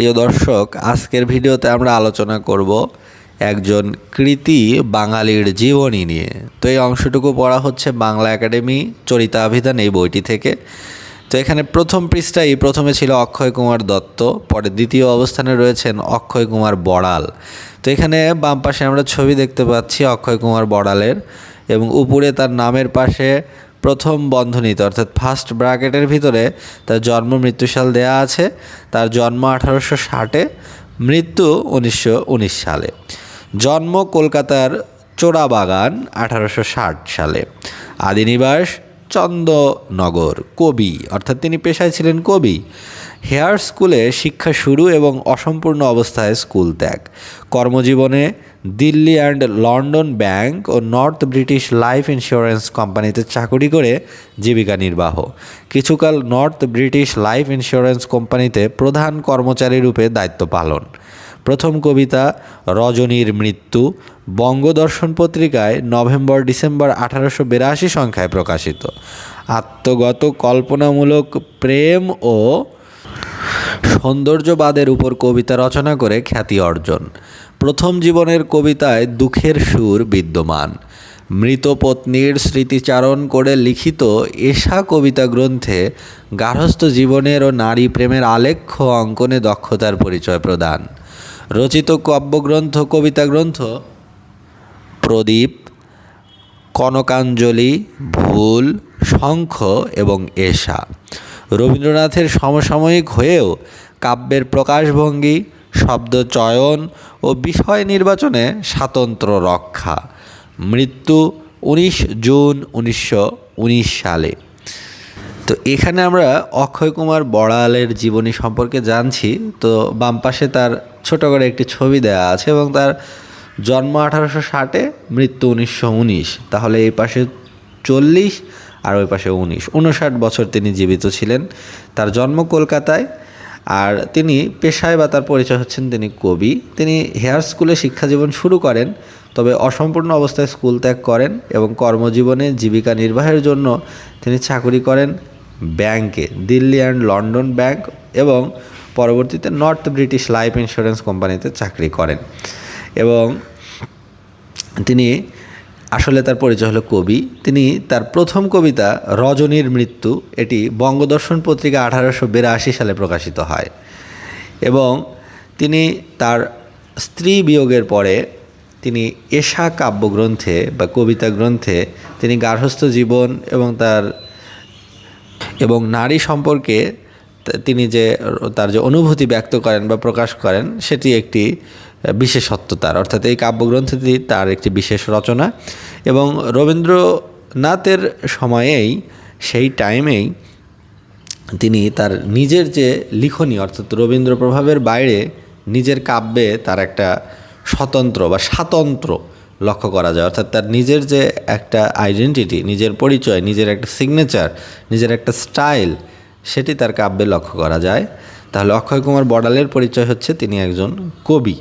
প্রিয় দর্শক, আজকের ভিডিওতে আমরা আলোচনা করব একজন কৃতি বাঙালির জীবনী নিয়ে। তো এই অংশটুকু পড়া হচ্ছে বাংলা একাডেমি চরিতাভিধান এই বইটি থেকে। তো এখানে প্রথম পৃষ্ঠায়, প্রথমে ছিল অক্ষয় কুমার দত্ত, পরে দ্বিতীয় অবস্থানে রয়েছেন অক্ষয় কুমার বড়াল। তো এখানে বাম পাশে আমরা ছবি দেখতে পাচ্ছি অক্ষয় কুমার বড়ালের এবং উপরে তার নামের পাশে প্রথম বন্ধনীতে, অর্থাৎ ফার্স্ট ব্র্যাকেটের ভিতরে তার জন্ম মৃত্যুসাল দেয়া আছে। তার জন্ম আঠারোশো ষাটে, মৃত্যু উনিশশো উনিশ সালে। জন্ম কলকাতার চোরাবাগান, আঠারোশো ষাট সালে। আদিনিবাস চন্দনগর কবি। অর্থাৎ তিনি পেশায় ছিলেন কবি। হেয়ার স্কুলে শিক্ষা শুরু এবং অসম্পূর্ণ অবস্থায় স্কুল ত্যাগ। কর্মজীবনে দিল্লি অ্যান্ড লন্ডন ব্যাংক ও নর্থ ব্রিটিশ লাইফ ইন্স্যুরেন্স কোম্পানিতে চাকুরি করে জীবিকা নির্বাহ। কিছুকাল নর্থ ব্রিটিশ লাইফ ইন্স্যুরেন্স কোম্পানিতে প্রধান কর্মচারী রূপে দায়িত্ব পালন। প্রথম কবিতা রজনীর মৃত্যু বঙ্গদর্শন পত্রিকায় নভেম্বর ডিসেম্বর আঠারোশো বিরাশি সংখ্যায় প্রকাশিত। আত্মগত কল্পনামূলক প্রেম ও সৌন্দর্যবাদের উপর কবিতা রচনা করে খ্যাতি অর্জন। প্রথম জীবনের কবিতায় দুঃখের সুর বিদ্যমান। মৃত পত্নীর স্মৃতিচারণ করে লিখিত এশা কবিতা গ্রন্থে গার্হস্থ্য জীবনের ও নারী প্রেমের আলেখ্য অঙ্কনে দক্ষতার পরিচয় প্রদান। রচিত কাব্যগ্রন্থ, কবিতা গ্রন্থ প্রদীপ, কনকাঞ্জলি, ভুল, শঙ্খ এবং এশা। রবীন্দ্রনাথের সমসাময়িক হয়েও কাব্যের প্রকাশভঙ্গি, শব্দ চয়ন ও বিষয় নির্বাচনে স্বাতন্ত্র্য রক্ষা। মৃত্যু উনিশ জুন উনিশশো উনিশ সালে। তো এখানে আমরা অক্ষয় কুমার বড়ালের জীবনী সম্পর্কে জানছি। তো বাম পাশে তার ছোট করে একটি ছবি দেওয়া আছে এবং তার জন্ম আঠারোশো ষাটে, মৃত্যু উনিশশো উনিশ। তাহলে এই পাশে চল্লিশ আর ওই পাশে উনিশ। উনষাট বছর তিনি জীবিত ছিলেন। তার জন্ম কলকাতায়। আর তিনি পেশায় বা তার পরিচয় হচ্ছেন তিনি কবি। তিনি হেয়ার স্কুলে শিক্ষাজীবন শুরু করেন, তবে অসম্পূর্ণ অবস্থায় স্কুল ত্যাগ করেন এবং কর্মজীবনে জীবিকা নির্বাহের জন্য তিনি চাকরি করেন ব্যাংকে, দিল্লি অ্যান্ড লন্ডন ব্যাংক এবং পরবর্তীতে নর্থ ব্রিটিশ লাইফ ইন্স্যুরেন্স কোম্পানিতে চাকরি করেন। এবং তিনি আসলে তার পরিচয় হলো কবি। তিনি তার প্রথম কবিতা রজনীর মৃত্যু, এটি বঙ্গদর্শন পত্রিকা আঠারোশো বিরাশি সালে প্রকাশিত হয়। এবং তিনি তার স্ত্রী বিয়োগের পরে তিনি এশা কাব্যগ্রন্থে বা কবিতা গ্রন্থে তিনি গার্হস্থ্য জীবন এবং তার, এবং নারী সম্পর্কে তিনি যে, তার যে অনুভূতি ব্যক্ত করেন বা প্রকাশ করেন, সেটি একটি বিশেষত্ব তার অর্থাৎ এই কাব্যগ্রন্থটি তার একটি বিশেষ রচনা। এবং রবীন্দ্রনাথের সময়েই, সেই টাইমেই তিনি তার নিজের যে লিখনী, অর্থাৎ রবীন্দ্র প্রভাবের বাইরে নিজের কাব্যে তার একটা স্বতন্ত্র বা স্বাতন্ত্র লক্ষ্য করা যায়। অর্থাৎ তার নিজের যে একটা আইডেন্টিটি নিজের পরিচয়, নিজের একটা সিগনেচার নিজের একটা স্টাইল সেটি তার কাব্যে লক্ষ্য করা যায়। তাহলে অক্ষয় কুমার বড়ালের পরিচয় হচ্ছে তিনি একজন কবি।